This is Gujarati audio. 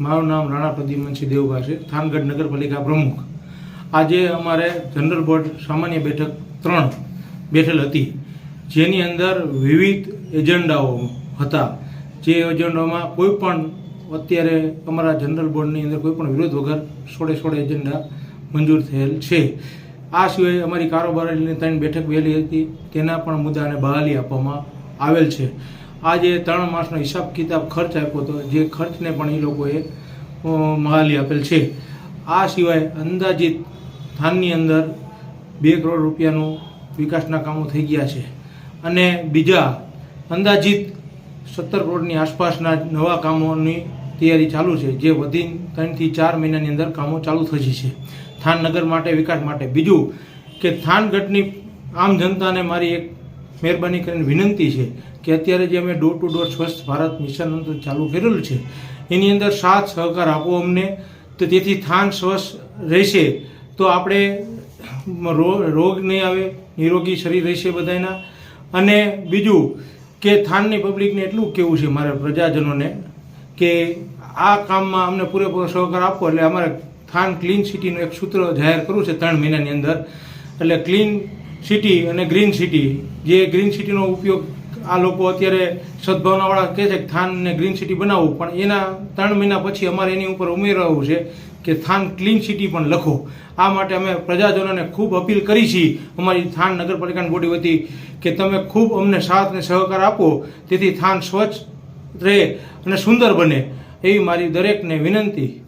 મારું નામ રાણા પ્રદ્યુમનસિંહ દેવભા છે. થાનગઢ નગરપાલિકા પ્રમુખ. આજે અમારે જનરલ બોર્ડ સામાન્ય બેઠક ત્રણ બેઠેલ હતી. જેની અંદર વિવિધ એજન્ડાઓ હતા. જે એજન્ડામાં કોઈ પણ અત્યારે અમારા જનરલ બોર્ડની અંદર કોઈ પણ વિરોધ વગર સોળે સોળે એજન્ડા મંજૂર થયેલ છે. આ સિવાય અમારી કારોબારીની ત્રણ બેઠક વહેલી હતી. તેના પણ મુદ્દાને બહાલી આપવામાં આવેલ છે. આ જે ત્રણ માસનો હિસાબ કિતાબ ખર્ચ આપ્યો હતો. જે ખર્ચને પણ એ લોકોએ મહાલી આપેલ છે. આ સિવાય અંદાજિત થાનની અંદર બે કરોડ રૂપિયાનું વિકાસના કામો થઈ ગયા છે. અને બીજા અંદાજિત સત્તર કરોડની આસપાસના નવા કામોની તૈયારી ચાલુ છે, જે વધી ત્રણથી ચાર મહિનાની અંદર કામો ચાલુ થઈ છે થાન નગર માટે, વિકાસ માટે. બીજું કે થાનગઢની આમ જનતાને મારી એક મહેરબાની કરીને વિનંતી છે કે અત્યારે જે અમે ડોર ટુ ડોર સ્વસ્થ ભારત મિશન ચાલુ કરેલું છે, એની અંદર સાથ સહકાર આપો અમને. તો તેથી થાન સ્વસ્થ રહેશે તો આપણે રોગ નહીં આવે, નિરોગી શરીર રહેશે બધાના અને બીજું કે થાનની પબ્લિકને એટલું કહેવું છે મારા પ્રજાજનોને કે આ કામમાં અમને પૂરેપૂરો સહકાર આપો, એટલે અમારે થાન ક્લીન સિટીનું એક સૂત્ર જાહેર કરવું છે ત્રણ મહિનાની અંદર. એટલે ક્લીન સિટી અને ગ્રીન સિટી જે ગ્રીન સિટીનો ઉપયોગ આ લોકો અત્યારે સદભાવનાવાળા કહે છે કે થાન ને ગ્રીન સિટી બનાવવું પણ એના ત્રણ મહિના પછી અમારે એની ઉપર ઉમેરવું છે કે થાન ક્લીન સિટી પણ લખો. આ માટે અમે પ્રજાજનોને ખૂબ અપીલ કરી છીએ. અમારી થાન નગરપાલિકાની બોડી વતી કે તમે ખૂબ અમને સાથ અને સહકાર આપો. તેથી થાન સ્વચ્છ રહે અને સુંદર બને. એવી મારી દરેકને વિનંતી.